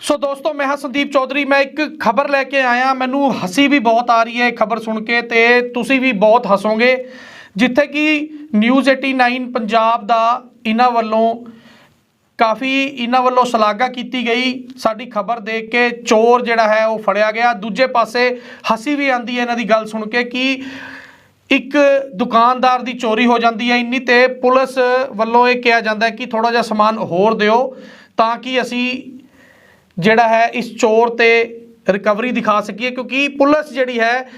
ਸੋ ਦੋਸਤੋ, ਮੈਂ ਹਾਂ ਸੰਦੀਪ ਚੌਧਰੀ। ਮੈਂ ਇੱਕ ਖਬਰ ਲੈ ਕੇ ਆਇਆ। ਮੈਨੂੰ ਹਸੀ ਵੀ ਬਹੁਤ ਆ ਰਹੀ ਹੈ ਇਹ ਖਬਰ ਸੁਣ ਕੇ ਤੇ ਤੁਸੀਂ ਵੀ ਬਹੁਤ ਹੱਸੋਗੇ। ਜਿੱਥੇ ਕਿ ਨਿਊਜ਼ 89 ਪੰਜਾਬ ਦਾ ਇਹਨਾਂ ਵੱਲੋਂ ਕਾਫੀ ਇਹਨਾਂ ਵੱਲੋਂ ਸ਼ਲਾਘਾ ਕੀਤੀ ਗਈ। ਸਾਡੀ ਖਬਰ ਦੇਖ ਕੇ ਚੋਰ ਜਿਹੜਾ ਹੈ ਉਹ ਫੜਿਆ ਗਿਆ। ਦੂਜੇ ਪਾਸੇ ਹਸੀ ਵੀ ਆਂਦੀ ਹੈ ਇਹਨਾਂ ਦੀ ਗੱਲ ਸੁਣ ਕੇ ਕਿ ਇੱਕ ਦੁਕਾਨਦਾਰ ਦੀ ਚੋਰੀ ਹੋ ਜਾਂਦੀ ਹੈ ਇੰਨੀ ਤੇ ਪੁਲਿਸ ਵੱਲੋਂ ਇਹ ਕਿਹਾ ਜਾਂਦਾ ਕਿ ਥੋੜਾ ਜਿਹਾ ਸਮਾਨ ਹੋਰ ਦਿਓ ਤਾਂ ਕਿ ਅਸੀਂ ਜਿਹੜਾ ਹੈ ਇਸ ਚੋਰ ਤੇ ਰਿਕਵਰੀ ਦਿਖਾ ਸਕੀਏ ਕਿਉਂਕਿ ਪੁਲਿਸ ਜਿਹੜੀ ਹੈ,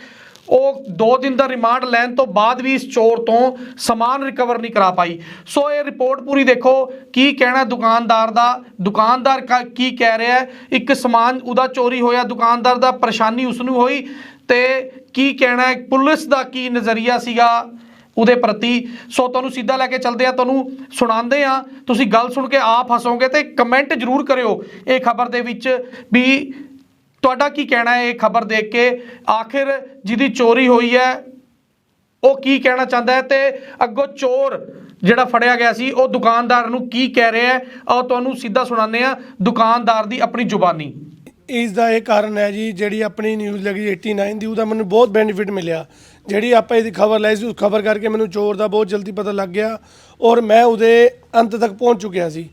ਉਹ 2 ਦਿਨ ਦਾ ਰਿਮਾਂਡ ਲੈਣ ਤੋਂ ਬਾਅਦ ਵੀ ਇਸ ਚੋਰ ਤੋਂ ਸਮਾਨ ਰਿਕਵਰ ਨਹੀਂ ਕਰਾ ਪਾਈ। ਸੋ ਇਹ ਰਿਪੋਰਟ ਪੂਰੀ ਦੇਖੋ ਕੀ ਕਹਿਣਾ ਦੁਕਾਨਦਾਰ ਦਾ। ਦੁਕਾਨਦਾਰ ਕਾ- ਕੀ ਕਹਿ ਰਿਹਾ ਇੱਕ ਸਮਾਨ ਉਹਦਾ ਚੋਰੀ ਹੋਇਆ, ਦੁਕਾਨਦਾਰ ਦਾ ਪਰੇਸ਼ਾਨੀ ਉਸ ਨੂੰ ਹੋਈ ਤੇ ਕੀ ਕਹਿਣਾ ਪੁਲਿਸ ਦਾ ਕੀ ਨਜ਼ਰੀਆ ਸੀਗਾ? ਉਹਦੇ ਪ੍ਰਤੀ। ਸੋ ਤੁਹਾਨੂੰ ਸਿੱਧਾ ਲੈ ਕੇ ਚੱਲਦੇ ਆ, ਤੁਹਾਨੂੰ ਸੁਣਾਉਂਦੇ ਆ। ਤੁਸੀਂ ਗੱਲ ਸੁਣ ਕੇ ਆਪ ਹੱਸੋਗੇ ਤੇ ਕਮੈਂਟ ਜ਼ਰੂਰ ਕਰਿਓ ਇਹ ਖਬਰ ਦੇ ਵਿੱਚ ਵੀ ਤੁਹਾਡਾ ਕੀ ਕਹਿਣਾ ਹੈ ਇਹ ਖਬਰ ਦੇਖ ਕੇ। ਆਖਿਰ ਜਿਹਦੀ ਚੋਰੀ ਹੋਈ ਹੈ, ਉਹ ਕੀ ਕਹਿਣਾ ਚਾਹੁੰਦਾ ਹੈ ਤੇ ਅੱਗੋਂ ਚੋਰ ਜਿਹੜਾ ਫੜਿਆ ਗਿਆ ਸੀ, ਉਹ ਦੁਕਾਨਦਾਰ ਨੂੰ ਕੀ ਕਹਿ ਰਿਹਾ ਹੈ, ਆਓ ਤੁਹਾਨੂੰ ਸਿੱਧਾ ਸੁਣਾਉਂਦੇ ਆ ਦੁਕਾਨਦਾਰ ਦੀ ਆਪਣੀ ਜ਼ੁਬਾਨੀ। ਇਸ ਦਾ ਇਹ ਕਾਰਨ ਹੈ ਜੀ, ਜਿਹੜੀ ਆਪਣੀ ਨਿਊਜ਼ ਲੱਗੀ 89 ਦੀ, ਉਹਦਾ ਮੈਨੂੰ ਬਹੁਤ ਬੈਨੀਫਿਟ ਮਿਲਿਆ। ਜਿਹੜੀ ਆਪਾਂ ਇਹਦੀ ਖਬਰ ਲਈ ਸੀ ਉਸ ਖਬਰ ਕਰਕੇ ਮੈਨੂੰ ਚੋਰ ਦਾ ਬਹੁਤ ਜਲਦੀ ਪਤਾ ਲੱਗ ਗਿਆ ਔਰ ਮੈਂ ਉਹਦੇ ਅੰਤ ਤੱਕ ਪਹੁੰਚ ਚੁੱਕਿਆ ਸੀ।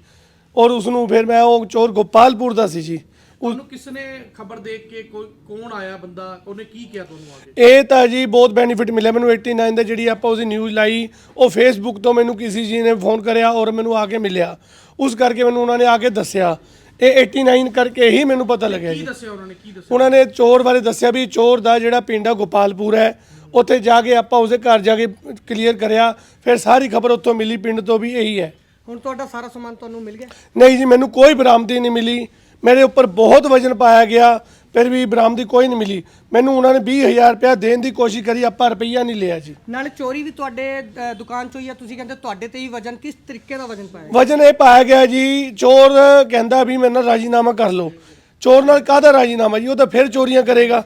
ਔਰ ਉਸ ਨੂੰ ਫਿਰ ਮੈਂ ਉਹ ਚੋਰ ਗੋਪਾਲਪੁਰ ਦਾ ਸੀ ਜੀ। ਉਸ ਤੁਹਾਨੂੰ ਕਿਸ ਨੇ ਖਬਰ ਦੇਖ ਕੇ ਕੋਈ ਕੌਣ ਆਇਆ ਬੰਦਾ ਉਹਨੇ ਕੀ ਕਿਹਾ ਤੁਹਾਨੂੰ ਆ ਕੇ? ਇਹ ਤਾਂ ਜੀ ਬਹੁਤ ਬੈਨੀਫਿਟ ਮਿਲਿਆ ਮੈਨੂੰ 89 ਦੇ ਜਿਹੜੀ ਆਪਾਂ ਉਹਦੀ ਨਿਊਜ਼ ਲਾਈ ਉਹ ਫੇਸਬੁੱਕ ਤੋਂ ਮੈਨੂੰ ਕਿਸੇ ਜੀ ਨੇ ਫੋਨ ਕਰਿਆ ਔਰ ਮੈਨੂੰ ਆ ਕੇ ਮਿਲਿਆ। ਉਸ ਕਰਕੇ ਮੈਨੂੰ ਉਹਨਾਂ ਨੇ ਆ ਕੇ ਦੱਸਿਆ। ਇਹ 89 ਕਰਕੇ ਹੀ ਮੈਨੂੰ ਪਤਾ ਲੱਗਿਆ ਕੀ ਜੀ। ਦੱਸਿਆ ਉਹਨਾਂ ਨੇ? ਕੀ ਦੱਸਿਆ? ਉਹਨਾਂ ਨੇ ਚੋਰ ਬਾਰੇ ਦੱਸਿਆ ਵੀ ਚੋਰ ਦਾ ਜਿਹੜਾ ਪਿੰਡ ਆ ਗੋਪਾਲਪੁਰ ਹੈ ਉੱਥੇ ਜਾ ਕੇ ਆਪਾਂ ਉਸਦੇ ਘਰ ਜਾ ਕੇ ਕਲੀਅਰ ਕਰਿਆ ਫਿਰ ਸਾਰੀ ਖਬਰ ਉੱਥੋਂ ਮਿਲੀ ਪਿੰਡ ਤੋਂ ਵੀ ਇਹੀ ਹੈ। ਹੁਣ ਤੁਹਾਡਾ ਸਾਰਾ ਸਮਾਨ ਤੁਹਾਨੂੰ ਮਿਲ ਗਿਆ? ਨਹੀਂ ਜੀ ਮੈਨੂੰ ਕੋਈ ਬਰਾਮਦੀ ਨਹੀਂ ਮਿਲੀ। ਮੇਰੇ ਉੱਪਰ ਬਹੁਤ ਵਜਨ ਪਾਇਆ ਗਿਆ ਫਿਰ ਵੀ ਬਰਾਮਦੀ ਕੋਈ ਨਹੀਂ ਮਿਲੀ। ਮੈਨੂੰ ਉਹਨਾਂ ਨੇ 20000 ਰੁਪਇਆ ਦੇਣ ਦੀ ਕੋਸ਼ਿਸ਼ ਕਰੀ ਆਪਾਂ ਰੁਪਈਆ ਨਹੀਂ ਲਿਆ ਜੀ। ਨਾਲੇ ਚੋਰੀ ਵੀ ਤੁਹਾਡੇ ਅ, ਦੁਕਾਨ ਚੋਂ ਹੀ ਆ ਤੁਸੀਂ ਕਹਿੰਦੇ ਤੁਹਾਡੇ ਤੇ ਹੀ ਵਜਨ ਕਿਸ ਤਰੀਕੇ ਦਾ ਵਜਨ ਪਾਇਆ ਵਜਨ ਇਹ ਪਾਇਆ ਗਿਆ ਜੀ ਚੋਰ ਕਹਿੰਦਾ ਵੀ ਮੇਰੇ ਨਾਲ ਰਾਜੀਨਾਮਾ ਕਰ ਲਓ। ਚੋਰ ਨਾਲ ਕਾਹਦਾ ਰਾਜੀਨਾਮਾ ਜੀ? ਉਹ ਤਾਂ ਫਿਰ ਚੋਰੀਆਂ ਕਰੇਗਾ।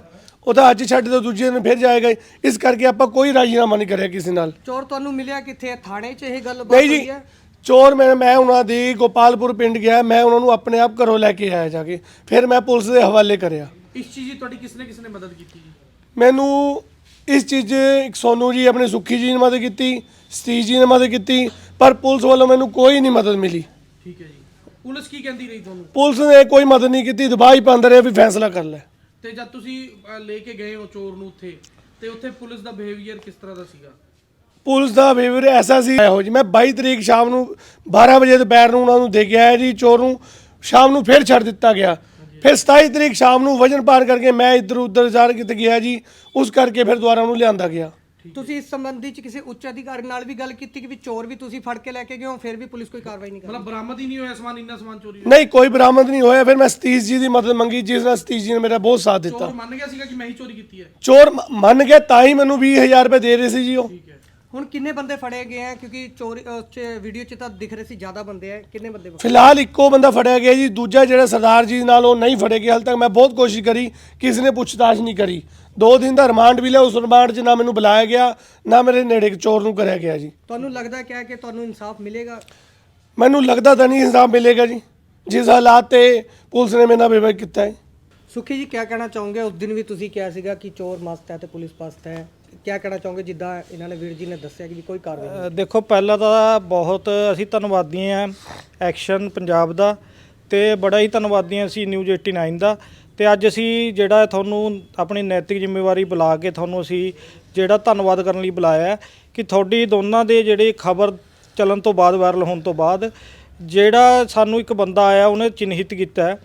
ਉਹ ਤਾਂ ਅੱਜ ਛੱਡ ਦੋ ਦੂਜੇ ਦਿਨ ਫਿਰ ਜਾਏਗਾ। ਹੀ। ਇਸ ਕਰਕੇ ਆਪਾਂ ਕੋਈ ਰਾਜੀਨਾਮਾ ਨਹੀਂ ਕਰਿਆ ਕਿਸੇ ਨਾਲ। ਚੋਰ ਤੁਹਾਨੂੰ ਮਿਲਿਆ ਕਿੱਥੇ ਥਾਣੇ 'ਚ ਇਹ ਗੱਲ ਨਹੀਂ ਜੀ ਚੋਰ ਮੈਂ ਮੈਂ ਉਹਨਾਂ ਦੀ ਗੋਪਾਲਪੁਰ ਪਿੰਡ ਗਿਆ ਮੈਂ ਉਹਨਾਂ ਨੂੰ ਆਪਣੇ ਆਪ ਘਰੋਂ ਲੈ ਕੇ ਆਇਆ ਜਾ ਕੇ। ਫਿਰ ਮੈਂ ਪੁਲਿਸ ਦੇ ਹਵਾਲੇ ਕਰਿਆ। ਇਸ ਚੀਜ਼ ਦੀ ਤੁਹਾਡੀ ਕਿਸਨੇ ਕਿਸਨੇ ਮਦਦ ਕੀਤੀ ਜੀ? ਮੈਨੂੰ ਇਸ ਚੀਜ਼ 'ਚ ਇੱਕ ਸੋਨੂ ਜੀ ਆਪਣੇ ਸੁੱਖੀ ਜੀ ਨੇ ਮਦਦ ਕੀਤੀ ਸਤੀਸ਼ ਜੀ ਨੇ ਮਦਦ ਕੀਤੀ ਪਰ ਪੁਲਿਸ ਵੱਲੋਂ ਮੈਨੂੰ ਕੋਈ ਨਹੀਂ ਮਦਦ ਮਿਲੀ। ਠੀਕ ਹੈ ਜੀ। ਪੁਲਿਸ ਕੀ ਕਹਿੰਦੀ ਰਹੀ ਤੁਹਾਨੂੰ? ਪੁਲਿਸ ਨੇ ਕੋਈ ਮਦਦ ਨਹੀਂ ਕੀਤੀ ਦਬਾਈ ਪਾਉਂਦੇ ਰਹੇ ਵੀ ਫੈਸਲਾ ਕਰ ਲੈ। ਤੇ ਜਦ ਤੁਸੀਂ ਲੈ ਕੇ ਗਏ ਹੋ ਚੋਰ ਨੂੰ ਉੱਥੇ ਤੇ ਉੱਥੇ ਪੁਲਿਸ ਦਾ ਬਿਹੇਵੀਅਰ ਕਿਸ ਤਰ੍ਹਾਂ ਦਾ ਸੀਗਾ? ਪੁਲਿਸ ਦਾ ਬਿਹੇਵੀਅਰ ਐਸਾ ਸੀ ਇਹੋ ਜੀ ਮੈਂ 22 ਤਰੀਕ ਸ਼ਾਮ ਨੂੰ 12 ਵਜੇ ਦੁਪਹਿਰ ਨੂੰ ਉਹਨਾਂ ਨੂੰ ਦੇ ਕੇ ਆਇਆ ਜੀ ਚੋਰ ਨੂੰ ਸ਼ਾਮ ਨੂੰ ਫਿਰ ਛੱਡ ਦਿੱਤਾ ਗਿਆ। ਫਿਰ 27 ਤਰੀਕ ਸ਼ਾਮ ਨੂੰ ਵਜਨ ਪਾਰ ਕਰਕੇ ਮੈਂ ਇੱਧਰ ਉੱਧਰ ਜਾ ਕਿਤੇ ਗਿਆ ਜੀ ਉਸ ਕਰਕੇ ਫਿਰ ਦੁਬਾਰਾ ਉਹਨੂੰ ਲਿਆਂਦਾ ਗਿਆ। ਤੁਸੀਂ ਇਸ ਸੰਬੰਧੀ 'ਚ ਕਿਸੇ ਉੱਚ ਅਧਿਕਾਰੀ ਨਾਲ ਵੀ ਗੱਲ ਕੀਤੀ ਕਿ ਵੀ ਚੋਰ ਵੀ ਤੁਸੀਂ ਫੜ ਕੇ ਲੈ ਕੇ ਗਏ ਹੋ ਫਿਰ ਵੀ ਪੁਲਿਸ ਕੋਈ ਕਾਰਵਾਈ ਨਹੀਂ ਕਰ ਮਤਲਬ ਬਰਾਮਦ ਹੀ ਨਹੀਂ ਹੋਇਆ ਸਮਾਨ ਇੰਨਾ ਸਮਾਨ ਚੋਰੀ ਨਹੀਂ ਕੋਈ ਬਰਾਮਦ ਨਹੀਂ ਹੋਇਆ। ਫਿਰ ਮੈਂ ਸਤੀਸ਼ ਜੀ ਦੀ ਮਦਦ ਮੰਗੀ ਜਿਸ ਨਾਲ ਸਤੀਸ਼ ਜੀ ਨੇ ਮੇਰਾ ਬਹੁਤ ਸਾਥ ਦਿੱਤਾ। ਚੋਰ ਮੰਨ ਗਿਆ ਸੀਗਾ ਕਿ ਮੈਂ ਹੀ ਚੋਰੀ ਕੀਤੀ ਹੈ? ਚੋਰ ਮ- ਮੰਨ ਗਏ ਤਾਂ ਹੀ ਮੈਨੂੰ 20000 ਰੁਪਏ ਦੇ ਰਹੇ ਸੀ ਜੀ ਉਹ। ਠੀਕ ਹੈ। ਹੁਣ ਕਿੰਨੇ ਬੰਦੇ ਫੜੇ ਗਏ ਆ? ਕਿਉਂਕਿ ਚੋਰੀ ਉਸ 'ਚ ਵੀਡੀਓ 'ਚ ਤਾਂ ਦਿਖ ਰਹੇ ਸੀ ਜ਼ਿਆਦਾ ਬੰਦੇ ਆ। ਕਿੰਨੇ ਬੰਦੇ ਫਿਲਹਾਲ ਇੱਕੋ ਬੰਦਾ ਫੜਿਆ ਗਿਆ ਜੀ। ਦੂਜਾ ਜਿਹੜਾ ਸਰਦਾਰ ਜੀ ਨਾਲ ਉਹ ਨਹੀਂ ਫੜੇ ਗਿਆ ਹਾਲ ਤੱਕ ਮੈਂ ਬਹੁਤ ਕੋਸ਼ਿਸ਼ ਕਰੀ ਕਿਸੇ ਨੇ ਪੁੱਛਤਾਛ ਨਹੀਂ ਕਰੀ। ਦੋ ਦਿਨ ਦਾ ਰਿਮਾਂਡ ਵੀ ਲਿਆ ਉਸ ਰਿਮਾਂਡ 'ਚ ਨਾ ਮੈਨੂੰ ਬੁਲਾਇਆ ਗਿਆ ਨਾ ਮੇਰੇ ਨੇੜੇ ਚੋਰ ਨੂੰ ਕਰਿਆ ਗਿਆ ਜੀ। ਤੁਹਾਨੂੰ ਲੱਗਦਾ ਕਿਆ ਕਿ ਤੁਹਾਨੂੰ ਇਨਸਾਫ ਮਿਲੇਗਾ? ਮੈਨੂੰ ਲੱਗਦਾ ਤਾਂ ਨਹੀਂ ਇਨਸਾਫ ਮਿਲੇਗਾ ਜੀ। ਜਿਸ ਹਾਲਾਤ ਤੇ ਪੁਲਿਸ ਨੇ ਮੇਰੇ ਵਿਵਹਾਰ ਕੀਤਾ ਹੈ। ਸੁਖੀ ਜੀ ਕਿਆ ਕਹਿਣਾ ਚਾਹੋਗੇ? ਉਸ ਦਿਨ ਵੀ ਤੁਸੀਂ ਕਿਹਾ ਸੀਗਾ ਕਿ ਚੋਰ ਮਸਤ ਹੈ ਤੇ ਪੁਲਿਸ ਪਸਤ ਹੈ। ਕਿਆ ਕਹਿਣਾ ਚਾਹੋਗੇ ਜਿੱਦਾਂ ਇਹਨਾਂ ਨੇ ਵੀਰ ਜੀ ਨੇ ਦੱਸਿਆ ਕਿ ਵੀ ਕੋਈ ਕਾਰਵਾਈ ਨਹੀਂ ਅ, ਦੇਖੋ ਪਹਿਲਾਂ ਤਾਂ ਬਹੁਤ ਅਸੀਂ ਧੰਨਵਾਦੀ ਹਾਂ ਐਕਸ਼ਨ ਪੰਜਾਬ ਦਾ ਤੇ ਬੜਾ ਹੀ ਧੰਨਵਾਦੀ ਹਾਂ ਅਸੀਂ ਨਿਊਜ਼ 89 ਦਾ ਤੇ ਅੱਜ ਅਸੀਂ ਜਿਹੜਾ ਤੁਹਾਨੂੰ ਆਪਣੀ ਨੈਤਿਕ ਜ਼ਿੰਮੇਵਾਰੀ ਬੁਲਾ ਕੇ ਤੁਹਾਨੂੰ ਅਸੀਂ ਜਿਹੜਾ ਧੰਨਵਾਦ ਕਰਨ ਲਈ ਬੁਲਾਇਆ ਹੈ ਕਿ ਤੁਹਾਡੀ ਦੋਨਾਂ ਦੇ ਜਿਹੜੇ ਖਬਰ ਚੱਲਣ ਤੋਂ ਬਾਅਦ ਵਾਇਰਲ ਹੋਣ ਤੋਂ ਬਾਅਦ ਜਿਹੜਾ ਸਾਨੂੰ ਇੱਕ ਬੰਦਾ ਆਇਆ ਉਹਨੇ ਚਿੰਨ੍ਹਿਤ ਕੀਤਾ ਹੈ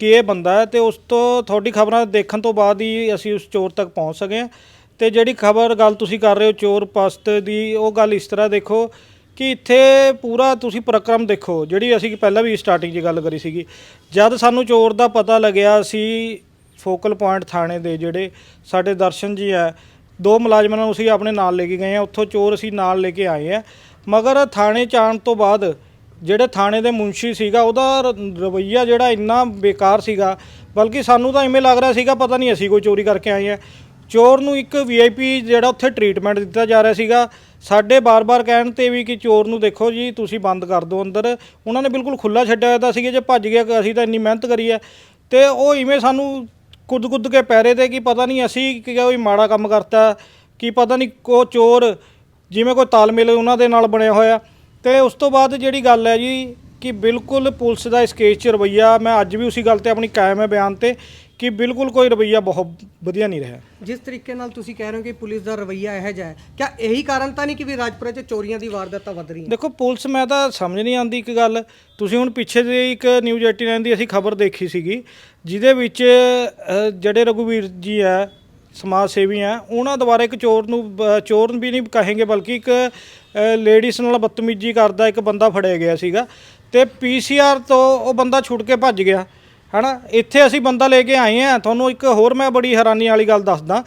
ਕਿ ਇਹ ਬੰਦਾ ਹੈ ਤੇ ਉਸ ਤੋਂ ਤੁਹਾਡੀ ਖਬਰਾਂ ਦੇਖਣ ਤੋਂ ਬਾਅਦ ਹੀ ਅਸੀਂ ਉਸ ਚੋਰ ਤੱਕ ਪਹੁੰਚ ਸਕੇ ਹਾਂ। ਤੇ ਜਿਹੜੀ ਖਬਰ ਗੱਲ ਤੁਸੀਂ ਕਰ ਰਹੇ ਹੋ ਚੋਰ ਪਸਤ ਦੀ, ਉਹ ਗੱਲ ਇਸ ਤਰ੍ਹਾਂ ਦੇਖੋ ਕਿ ਇੱਥੇ ਪੂਰਾ ਤੁਸੀਂ ਪ੍ਰਕਰਮ ਦੇਖੋ, ਜਿਹੜੀ ਅਸੀਂ ਪਹਿਲਾਂ ਵੀ ਸਟਾਰਟਿੰਗ 'ਚ ਗੱਲ ਕਰੀ ਸੀਗੀ। ਜਦ ਸਾਨੂੰ ਚੋਰ ਦਾ ਪਤਾ ਲੱਗਿਆ ਸੀ ਫੋਕਲ ਪੁਆਇੰਟ ਥਾਣੇ ਦੇ ਜਿਹੜੇ ਸਾਡੇ ਦਰਸ਼ਨ ਜੀ ਹੈ, ਦੋ ਮੁਲਾਜ਼ਮਾਂ ਨੂੰ ਅਸੀਂ ਆਪਣੇ ਨਾਲ ਲੈ ਕੇ ਗਏ ਆ ਉੱਥੋਂ ਚੋਰ ਅਸੀਂ ਨਾਲ ਲੈ ਕੇ ਆਏ ਆ ਮਗਰ ਥਾਣੇ ਚ ਆਉਣ ਤੋਂ ਬਾਅਦ ਜਿਹੜੇ ਥਾਣੇ ਦੇ ਮੁਨਸ਼ੀ ਸੀਗਾ, ਉਹਦਾ ਰ- ਰਵੱਈਆ ਜਿਹੜਾ ਇੰਨਾ ਬੇਕਾਰ ਸੀਗਾ, ਬਲਕਿ ਸਾਨੂੰ ਤਾਂ ਇਵੇਂ ਲੱਗ ਰਿਹਾ ਸੀਗਾ, ਪਤਾ ਨਹੀਂ ਅਸੀਂ ਕੋਈ ਚੋਰੀ ਕਰਕੇ ਆਏ ਆ ਚੋਰ ਨੂੰ ਇੱਕ ਵੀਆਈਪੀ ਜਿਹੜਾ ਉੱਥੇ ਟ੍ਰੀਟਮੈਂਟ ਦਿੱਤਾ ਜਾ ਰਿਹਾ ਸੀਗਾ। ਸਾਡੇ ਬਾਰ-ਬਾਰ ਕਹਿਣ ਤੇ ਵੀ ਕਿ ਚੋਰ ਨੂੰ ਦੇਖੋ ਜੀ, ਤੁਸੀਂ ਬੰਦ ਕਰ ਦਿਓ ਅੰਦਰ। ਉਹਨਾਂ ਨੇ ਬਿਲਕੁਲ ਖੁੱਲਾ ਛੱਡਿਆ ਹੋਇਆ ਤਾਂ ਸੀਗਾ, ਜੇ ਭੱਜ ਗਿਆ, ਅਸੀਂ ਤਾਂ ਇੰਨੀ ਮਿਹਨਤ ਕਰੀ ਹੈ। ਤੇ ਉਹ ਇਵੇਂ ਸਾਨੂੰ ਕੁੱਦ-ਕੁੱਦ ਕੇ ਪੈਰੇ ਤੇ ਕਿ ਪਤਾ ਨਹੀਂ ਅਸੀਂ ਕਿ ਕੋਈ ਮਾੜਾ ਕੰਮ ਕਰਤਾ, ਕਿ ਪਤਾ ਨਹੀਂ ਕੋ ਚੋਰ ਜਿਵੇਂ ਕੋਈ ਤਾਲਮੇਲ ਉਹਨਾਂ ਦੇ ਨਾਲ ਬਣਿਆ ਹੋਇਆ। ਤੇ ਉਸ ਤੋਂ ਬਾਅਦ ਜਿਹੜੀ ਗੱਲ ਹੈ ਜੀ, ਕਿ ਬਿਲਕੁਲ ਪੁਲਿਸ ਦਾ ਇਸ ਕੇਸ 'ਚ ਰਵੱਈਆ, ਮੈਂ ਅੱਜ ਵੀ ਉਸੇ ਗੱਲ ਤੇ ਆਪਣੀ ਕਾਇਮ ਹੈ ਬਿਆਨ ਤੇ ਕਿ ਬਿਲਕੁਲ ਕੋਈ ਰਵੱਈਆ ਬਹੁਤ ਵਧੀਆ ਨਹੀਂ ਰਿਹਾ। ਜਿਸ ਤਰੀਕੇ ਨਾਲ ਤੁਸੀਂ ਕਹਿ ਰਹੇ ਹੋ ਕਿ ਪੁਲਿਸ ਦਾ ਰਵੱਈਆ ਇਹੋ ਜਿਹਾ ਹੈ ਕਿਆ ਇਹੀ ਕਾਰਨ ਤਾਂ ਨਹੀਂ ਕਿ ਵੀ ਰਾਜਪੁਰੇ 'ਚ ਚੋਰੀਆਂ ਦੀ ਵਾਰਦਾਤਾਂ ਵੱਧ ਰਹੀਆਂ? ਦੇਖੋ ਪੁਲਿਸ ਮੈਂ ਤਾਂ ਸਮਝ ਨਹੀਂ ਆਉਂਦੀ ਇੱਕ ਗੱਲ। ਤੁਸੀਂ ਹੁਣ ਪਿੱਛੇ ਜੇ ਇੱਕ ਨਿਊਜ਼ 89 ਦੀ ਅਸੀਂ ਖਬਰ ਦੇਖੀ ਸੀਗੀ ਜਿਹਦੇ ਵਿੱਚ ਜਿਹੜੇ ਰਘੁਵੀਰ ਜੀ ਹੈ ਸਮਾਜ ਸੇਵੀ ਹੈ ਉਹਨਾਂ ਦੁਆਰਾ ਇੱਕ ਚੋਰ ਨੂੰ ਬ- ਚੋਰ ਵੀ ਨਹੀਂ ਕਹਾਂਗੇ ਬਲਕਿ ਇੱਕ ਲੇਡੀਜ਼ ਨਾਲ ਬਦਤਮੀਜ਼ੀ ਕਰਦਾ ਇੱਕ ਬੰਦਾ ਫੜਿਆ ਗਿਆ ਸੀਗਾ ਤੇ ਪੀਸੀਆਰ ਤੋਂ ਉਹ ਬੰਦਾ ਛੁੱਟ ਕੇ ਭੱਜ ਗਿਆ। ਹਨਾ? ਇੱਥੇ ਅਸੀਂ ਬੰਦਾ ਲੈ ਕੇ ਆਏ ਆ। ਤੁਹਾਨੂੰ ਇੱਕ ਹੋਰ ਮੈਂ ਬੜੀ ਹੈਰਾਨੀ ਵਾਲੀ ਗੱਲ ਦੱਸਦਾ।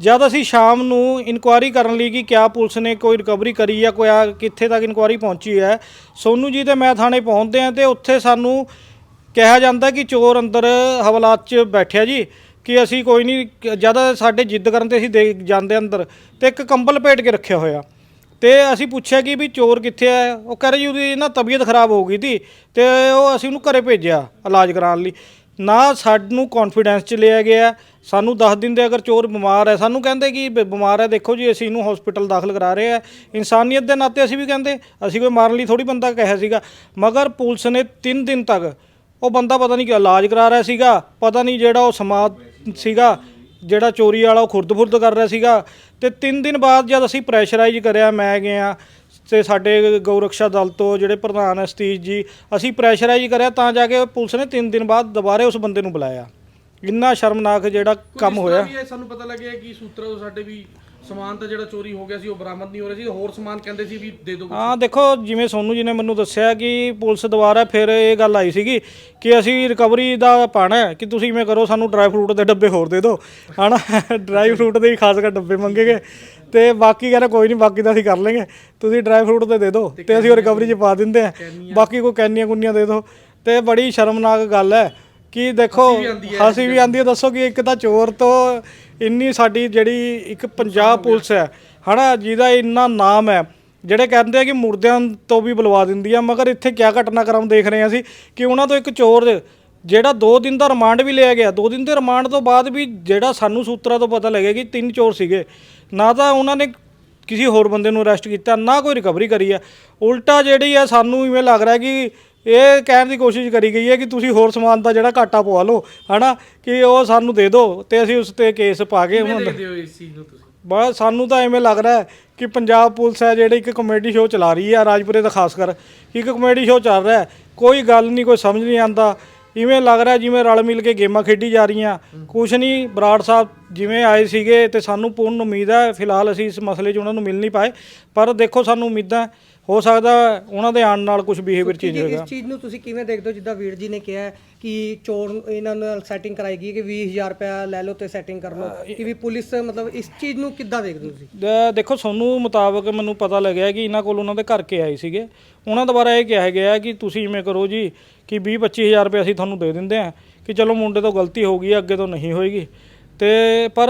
ਜਦ ਅਸੀਂ ਸ਼ਾਮ ਨੂੰ ਇਨਕੁਆਇਰੀ ਕਰਨ ਲਈ ਕਿ ਕਿਆ ਪੁਲਿਸ ਨੇ ਕੋਈ ਰਿਕਵਰੀ ਕਰੀ ਜਾਂ ਕੋਈ ਆ ਕਿੱਥੇ ਤੱਕ ਇਨਕੁਆਇਰੀ ਪਹੁੰਚੀ ਹੈ, ਸੋਨੂ ਜੀ ਤੇ ਮੈਂ ਥਾਣੇ ਪਹੁੰਚਦੇ ਆ ਤੇ ਉੱਥੇ ਸਾਨੂੰ ਕਿਹਾ ਜਾਂਦਾ ਕਿ ਚੋਰ ਅੰਦਰ ਹਵਾਲਾਤ 'ਚ ਬੈਠਿਆ ਜੀ, ਕਿ ਅਸੀਂ ਕੋਈ ਨਹੀਂ, ਜਦ ਸਾਡੇ ਜਿੱਦ ਕਰਨ ਤੇ ਅਸੀਂ ਦੇ ਜਾਂਦੇ ਅੰਦਰ, ਤੇ ਇੱਕ ਕੰਬਲ ਭੇਟ ਕੇ ਰੱਖਿਆ ਹੋਇਆ। ਤੇ ਅਸੀਂ ਪੁੱਛਿਆ ਕਿ ਵੀ ਚੋਰ ਕਿੱਥੇ ਆ? ਉਹ ਕਹ ਰਹੇ ਜੀ ਉਹਦੀ ਨਾ ਤਬੀਅਤ ਖਰਾਬ ਹੋ ਗਈ ਸੀ ਤੇ ਉਹ ਅਸੀਂ ਉਹਨੂੰ ਘਰੇ ਭੇਜਿਆ ਇਲਾਜ ਕਰਾਉਣ ਲਈ। ਨਾ ਸਾਨੂੰ ਕੌਨਫੀਡੈਂਸ ਚ ਲਿਆ ਗਿਆ। ਸਾਨੂੰ ਦੱਸ ਦਿੰਦੇ ਅਗਰ ਚੋਰ ਬਿਮਾਰ ਹੈ। ਸਾਨੂੰ ਕਹਿੰਦੇ ਕਿ ਬ- ਬਿਮਾਰ ਹੈ, ਦੇਖੋ ਜੀ, ਅਸੀਂ ਇਹਨੂੰ ਹਸਪੀਟਲ ਦਾਖਲ ਕਰਾ ਰਹੇ ਆ ਇਨਸਾਨੀਅਤ ਦੇ ਨਾਤੇ ਅਸੀਂ ਵੀ ਕਹਿੰਦੇ, ਅਸੀਂ ਕੋਈ ਮਾਰਨ ਲਈ ਥੋੜੀ ਬੰਦਾ ਕਿਹਾ ਸੀਗਾ। ਮਗਰ ਪੁਲਿਸ ਨੇ 3 ਦਿਨ ਤੱਕ ਉਹ ਬੰਦਾ ਪਤਾ ਨਹੀਂ ਕਿ ਇਲਾਜ ਕਰਾ ਰਿਹਾ ਸੀਗਾ, ਪਤਾ ਨਹੀਂ ਜਿਹੜਾ ਉਹ ਸਮਾਦ ਸੀਗਾ ਜਿਹੜਾ ਚੋਰੀ ਵਾਲਾ ਉਹ ਖੁਰਦ-ਫੁਰਦ ਕਰ ਰਿਹਾ ਸੀਗਾ ਤੇ 3 ਦਿਨ ਬਾਅਦ ਜਦ ਅਸੀਂ ਪ੍ਰੈਸ਼ਰਾਈਜ਼ ਕਰਿਆ ਮੈਂ ਗਿਆ ਤੇ ਸਾਡੇ ਗਊਰਕਸ਼ਾ ਦਲ ਤੋਂ ਜਿਹੜੇ ਪ੍ਰਧਾਨ ਹੈ ਸਤੀਸ਼ ਜੀ ਅਸੀਂ ਪ੍ਰੈਸ਼ਰਾਈਜ਼ ਕਰਿਆ ਤਾਂ ਜਾ ਕੇ ਪੁਲਿਸ ਨੇ 3 ਦਿਨ ਬਾਅਦ ਦੁਬਾਰੇ ਉਸ ਬੰਦੇ ਨੂੰ ਬੁਲਾਇਆ। ਇੰਨਾ ਸ਼ਰਮਨਾਕ ਜਿਹੜਾ ਕੰਮ ਹੋਇਆ। ਸਾਨੂੰ ਪਤਾ ਲੱਗਿਆ ਕਿ ਸੂਤਰਾਂ ਤੋਂ ਸਾਡੇ ਵੀ ਸਮਾਨ ਤਾਂ ਜਿਹੜਾ ਚੋਰੀ ਹੋ ਗਿਆ ਸੀ ਉਹ ਬਰਾਮਦ ਨਹੀਂ ਹੋ ਰਿਹਾ ਸੀ ਹੋਰ ਸਮਾਨ ਕਹਿੰਦੇ ਸੀ ਵੀ ਦੇ ਦਿਓ ਹਾਂ ਦੇਖੋ ਜਿਵੇਂ ਸੋਨੂ ਜੀ ਨੇ ਮੈਨੂੰ ਦੱਸਿਆ ਕਿ ਪੁਲਿਸ ਦੁਆਰਾ ਫਿਰ ਇਹ ਗੱਲ ਆਈ ਸੀਗੀ ਕਿ ਅਸੀਂ ਰਿਕਵਰੀ ਦਾ ਪਾਣਾ ਹੈ ਕਿ ਤੁਸੀਂ ਇਵੇਂ ਕਰੋ ਸਾਨੂੰ ਡਰਾਈ ਫਰੂਟ ਦੇ ਡੱਬੇ ਹੋਰ ਦੇ ਦਿਓ। ਹਨਾ? ਡਰਾਈ ਫਰੂਟ ਦੇ ਹੀ ਖਾਸ ਕਰ ਡੱਬੇ ਮੰਗੇਗੇ। ਤੇ ਬਾਕੀ ਕਹਿੰਦਾ ਕੋਈ ਨਹੀਂ ਬਾਕੀ ਤਾਂ ਅਸੀਂ ਕਰ ਲਾਂਗੇ। ਤੁਸੀਂ ਡਰਾਈ ਫਰੂਟ ਦੇ ਦੇ ਦਿਓ ਤੇ ਅਸੀਂ ਉਹ ਰਿਕਵਰੀ 'ਚ ਪਾ ਦਿੰਦੇ ਆ ਬਾਕੀ ਕੋਈ ਕੈਨੀਆਂ ਕੁੰਨੀਆਂ ਦੇ ਦਿਓ। ਤੇ ਬੜੀ ਸ਼ਰਮਨਾਕ ਗੱਲ ਹੈ ਕਿ ਦੇਖੋ ਹਸੀ ਵੀ ਆਂਦੀ ਹੈ। ਦੱਸੋ ਕਿ ਇੱਕ ਤਾਂ ਚੋਰ ਤੋਂ ਇੰਨੀ ਸਾਡੀ ਜਿਹੜੀ ਇੱਕ ਪੰਜਾਬ ਪੁਲਿਸ ਹੈ ਹਨਾ ਜਿਹਦਾ ਇੰਨਾ ਨਾਮ ਹੈ ਜਿਹੜੇ ਕਹਿੰਦੇ ਆ ਕਿ ਮੁਰਦਿਆਂ ਤੋਂ ਵੀ ਬੁਲਵਾ ਦਿੰਦੀ ਆ ਮਗਰ ਇੱਥੇ ਕਿਆ ਘਟਨਾਕ੍ਰਮ ਦੇਖ ਰਹੇ ਹਾਂ ਅਸੀਂ ਕਿ ਉਹਨਾਂ ਤੋਂ ਇੱਕ ਚੋਰ ਜਿਹੜਾ 2 ਦਿਨ ਦਾ ਰਿਮਾਂਡ ਵੀ ਲਿਆ ਗਿਆ 2 ਦਿਨ ਦੇ ਰਿਮਾਂਡ ਤੋਂ ਬਾਅਦ ਵੀ ਜਿਹੜਾ ਸਾਨੂੰ ਸੂਤਰਾਂ ਤੋਂ ਪਤਾ ਲੱਗਿਆ ਕਿ ਤਿੰਨ ਚੋਰ ਸੀਗੇ ਨਾ ਤਾਂ ਉਹਨਾਂ ਨੇ ਕਿਸੇ ਹੋਰ ਬੰਦੇ ਨੂੰ ਅਰੈਸਟ ਕੀਤਾ ਨਾ ਕੋਈ ਰਿਕਵਰੀ ਕਰੀ ਆ। ਉਲਟਾ ਜਿਹੜੀ ਆ ਸਾਨੂੰ ਇਵੇਂ ਲੱਗ ਰਿਹਾ ਕਿ ਇਹ ਕਹਿਣ ਦੀ ਕੋਸ਼ਿਸ਼ ਕਰੀ ਗਈ ਹੈ ਕਿ ਤੁਸੀਂ ਹੋਰ ਸਮਾਨ ਦਾ ਜਿਹੜਾ ਘਾਟਾ ਪਵਾ ਲਓ ਹਨਾ? ਕਿ ਉਹ ਸਾਨੂੰ ਦੇ ਦਿਓ ਤੇ ਅਸੀਂ ਉਸ ਤੇ ਕੇਸ ਪਾ ਕੇ ਉਹਨਾਂ ਦਾ ਹੋ ਇਸ ਚੀਜ਼ ਨੂੰ ਤੁਸੀਂ? ਬਸ ਸਾਨੂੰ ਤਾਂ ਐਵੇਂ ਲੱਗ ਰਿਹਾ ਕਿ ਪੰਜਾਬ ਪੁਲਿਸ ਹੈ ਜਿਹੜੀ ਇੱਕ ਕਮੇਡੀ ਸ਼ੋਅ ਚਲਾ ਰਹੀ ਹੈ ਰਾਜਪੁਰੇ ਦਾ ਖਾਸ ਕਰ ਇੱਕ ਕਮੇਡੀ ਸ਼ੋਅ ਚੱਲ ਰਿਹਾ ਕੋਈ ਗੱਲ ਨਹੀਂ ਕੋਈ ਸਮਝ ਨਹੀਂ ਆਂਦਾ ਇਵੇਂ ਲੱਗ ਰਿਹਾ ਜਿਵੇਂ ਰਲ ਮਿਲ ਕੇ ਗੇਮਾਂ ਖੇਡੀ ਜਾ ਰਹੀਆਂ। ਕੁਛ ਨਹੀਂ ਬਰਾੜ ਸਾਹਿਬ ਜਿਵੇਂ ਆਏ ਸੀਗੇ ਤੇ ਸਾਨੂੰ ਪੂਰਨ ਉਮੀਦ ਹੈ ਫਿਲਹਾਲ ਅਸੀਂ ਇਸ ਮਸਲੇ 'ਚ ਉਹਨਾਂ ਨੂੰ ਮਿਲ ਨਹੀਂ ਪਾਏ। ਪਰ ਦੇਖੋ ਸਾਨੂੰ ਉਮੀਦਾਂ ਹੈ, ਸਕਦਾ ਉਹਨਾਂ ਦੇ ਆਉਣ ਨਾਲ ਕੁਝ ਬਿਹੇਵੀਅਰ ਚੇਂਜ ਹੋਏਗਾ। ਇਸ ਚੀਜ਼ ਨੂੰ ਤੁਸੀਂ ਕਿਵੇਂ ਦੇਖਦੇ ਹੋ? ਜਿੱਦਾਂ ਵੀਰ ਜੀ ਨੇ ਕਿਹਾ ਕਿ ਚੋਰ ਇਹਨਾਂ ਨਾਲ ਸੈਟਿੰਗ ਕਰਾਈ ਗਈ ਕਿ 20000 ਰੁਪਇਆ ਲੈ ਲਓ ਤੇ ਸੈਟਿੰਗ ਕਰ ਲਓ ਕਿ ਵੀ ਪੁਲਿਸ ਮਤਲਬ ਇਸ ਚੀਜ਼ ਨੂੰ ਕਿੱਦਾਂ ਦੇਖਦੇ ਹੋ ਤੁਸੀਂ? ਦੇਖੋ ਸੋਨੂੰ ਮੁਤਾਬਕ ਮੈਨੂੰ ਪਤਾ ਲੱਗਿਆ ਕਿ ਇਹਨਾਂ ਕੋਲ ਉਹਨਾਂ ਦੇ ਘਰ ਕੇ ਆਏ ਸੀਗੇ। ਉਹਨਾਂ ਦੁਆਰਾ ਇਹ ਕਿਹਾ ਗਿਆ ਕਿ ਤੁਸੀਂ ਇਵੇਂ ਕਰੋ ਜੀ ਕਿ 20 25000 ਰੁਪਏ ਅਸੀਂ ਤੁਹਾਨੂੰ ਦੇ ਦਿੰਦੇ ਹਾਂ ਕਿ ਚਲੋ ਮੁੰਡੇ ਤੋਂ ਗਲਤੀ ਹੋ ਗਈ ਹੈ, ਅੱਗੇ ਤੋਂ ਨਹੀਂ ਹੋਏਗੀ। ਤੇ ਪਰ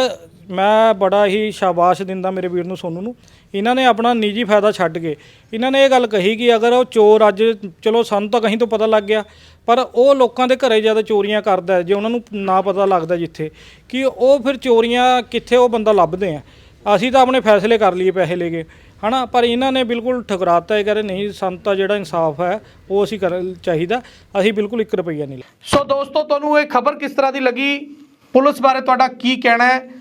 ਮੈਂ ਬੜਾ ਹੀ ਸ਼ਾਬਾਸ਼ ਦਿੰਦਾ ਮੇਰੇ ਵੀਰ ਨੂੰ, ਸੋਨੂੰ ਨੂੰ। ਇਹਨਾਂ ਨੇ ਆਪਣਾ ਨਿੱਜੀ ਫਾਇਦਾ ਛੱਡ ਕੇ। ਇਹਨਾਂ ਨੇ ਇਹ ਗੱਲ ਕਹੀ ਕਿ ਅਗਰ ਉਹ ਚੋਰ ਅੱਜ, ਚਲੋ ਸਾਨੂੰ ਤਾਂ ਕਹੀਂ ਤੋਂ ਪਤਾ ਲੱਗ ਗਿਆ, ਪਰ ਉਹ ਲੋਕਾਂ ਦੇ ਘਰੇ ਜ਼ਿਆਦਾ ਚੋਰੀਆਂ ਕਰਦਾ ਜੇ ਉਹਨਾਂ ਨੂੰ ਨਾ ਪਤਾ ਲੱਗਦਾ ਜਿੱਥੇ, ਕਿ ਉਹ ਫਿਰ ਚੋਰੀਆਂ ਕਿੱਥੇ ਉਹ ਬੰਦਾ ਲੱਭਦੇ ਆ। ਅਸੀਂ ਤਾਂ ਆਪਣੇ ਫੈਸਲੇ ਕਰ ਲਈਏ ਪੈਸੇ ਲੈ ਕੇ, ਹਨਾ? ਪਰ ਇਹਨਾਂ ਨੇ ਬਿਲਕੁਲ ਠਕਰਾਤਾ ਇਹ ਕਰੇ ਨਹੀਂ ਸੰਤ ਦਾ ਜਿਹੜਾ ਇਨਸਾਫ ਹੈ, ਉਹ ਅਸੀਂ ਕਰ, ਚਾਹੀਦਾ। ਅਸੀਂ ਬਿਲਕੁਲ 1 ਰੁਪਈਆ ਨਹੀਂ ਲਿਆ ਸੋ ਦੋਸਤੋ, ਤੁਹਾਨੂੰ ਇਹ ਖਬਰ ਕਿਸ ਤਰ੍ਹਾਂ ਦੀ ਲੱਗੀ? ਪੁਲਿਸ ਬਾਰੇ ਤੁਹਾਡਾ ਕੀ ਕਹਿਣਾ ਹੈ?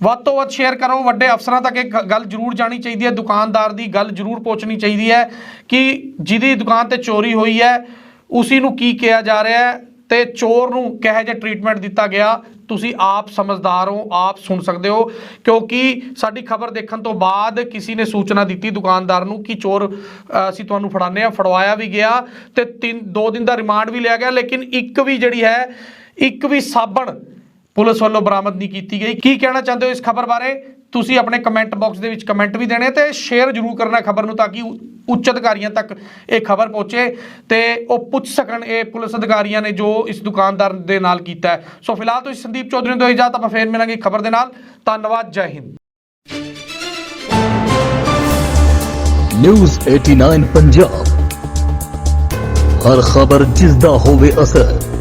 ਵੱਧ ਤੋਂ ਵੱਧ ਸ਼ੇਅਰ ਕਰੋ। ਵੱਡੇ ਅਫਸਰਾਂ ਤੱਕ ਇਹ ਗੱਲ ਜ਼ਰੂਰ ਜਾਣੀ ਚਾਹੀਦੀ ਹੈ। ਦੁਕਾਨਦਾਰ ਦੀ ਗੱਲ ਜ਼ਰੂਰ ਪਹੁੰਚਣੀ ਚਾਹੀਦੀ ਹੈ ਕਿ ਜਿਹਦੀ ਦੁਕਾਨ ਤੇ ਚੋਰੀ ਹੋਈ ਹੈ, ਉਸੀ ਨੂੰ ਕੀ ਕਿਹਾ ਜਾ ਰਿਹਾ ਹੈ ਤੇ ਚੋਰ ਨੂੰ ਕਿਹੋ ਜਿਹਾ ਟ੍ਰੀਟਮੈਂਟ ਦਿੱਤਾ ਗਿਆ, ਤੁਸੀਂ ਆਪ ਸਮਝਦਾਰ ਹੋ, ਆਪ ਸੁਣ ਸਕਦੇ ਹੋ। ਕਿਉਂਕਿ ਸਾਡੀ ਖਬਰ ਦੇਖਣ ਤੋਂ ਬਾਅਦ ਕਿਸੇ ਨੇ ਸੂਚਨਾ ਦਿੱਤੀ ਦੁਕਾਨਦਾਰ ਨੂੰ ਕਿ ਚੋਰ ਅਸੀਂ ਤੁਹਾਨੂੰ ਫੜਾਣੇ ਆ ਫੜਵਾਇਆ ਵੀ ਗਿਆ ਤੇ ਤਿੰਨ, ਦੋ ਦਿਨ ਦਾ ਰਿਮਾਂਡ ਵੀ ਲਿਆ ਗਿਆ। ਲੇਕਿਨ ਇੱਕ ਵੀ ਜਿਹੜੀ ਹੈ, ਇੱਕ ਵੀ ਸਾਬਣ ਪੁਲਿਸ ਵੱਲੋਂ ਬਰਾਮਦ ਨਹੀਂ ਕੀਤੀ ਗਈ। ਕੀ ਕਹਿਣਾ ਚਾਹੁੰਦੇ ਹੋ ਇਸ ਖਬਰ ਬਾਰੇ? ਤੁਸੀਂ ਆਪਣੇ ਕਮੈਂਟ ਬਾਕਸ ਦੇ ਵਿੱਚ ਕਮੈਂਟ ਵੀ ਦੇਣੇ ਤੇ ਸ਼ੇਅਰ ਜ਼ਰੂਰ ਕਰਨਾ ਖਬਰ ਨੂੰ ਤਾਂ ਕਿ ਉੱਚ ਅਧਿਕਾਰੀਆਂ ਤੱਕ ਇਹ ਖਬਰ ਪਹੁੰਚੇ ਤੇ ਉਹ ਪੁੱਛ ਸਕਣ ਇਹ ਪੁਲਿਸ ਅਧਿਕਾਰੀਆਂ ਨੇ ਜੋ ਇਸ ਦੁਕਾਨਦਾਰ ਦੇ ਨਾਲ ਕੀਤਾ ਸੋ ਫਿਲਹਾਲ ਤੁਸੀਂ ਸੰਦੀਪ ਚੌਧਰੀ ਤੋਂ ਇਜਾਜ਼ਤ, ਆਪਾਂ ਫੇਰ ਮਿਲਾਂਗੇ ਖਬਰ ਦੇ ਨਾਲ। ਧੰਨਵਾਦ, ਜੈ ਹਿੰਦ। ਨਿਊਜ਼ 89 ਪੰਜਾਬ ਹਰ ਖਬਰ ਜਿਸ ਦਾ ਹੋਵੇ ਅਸਰ।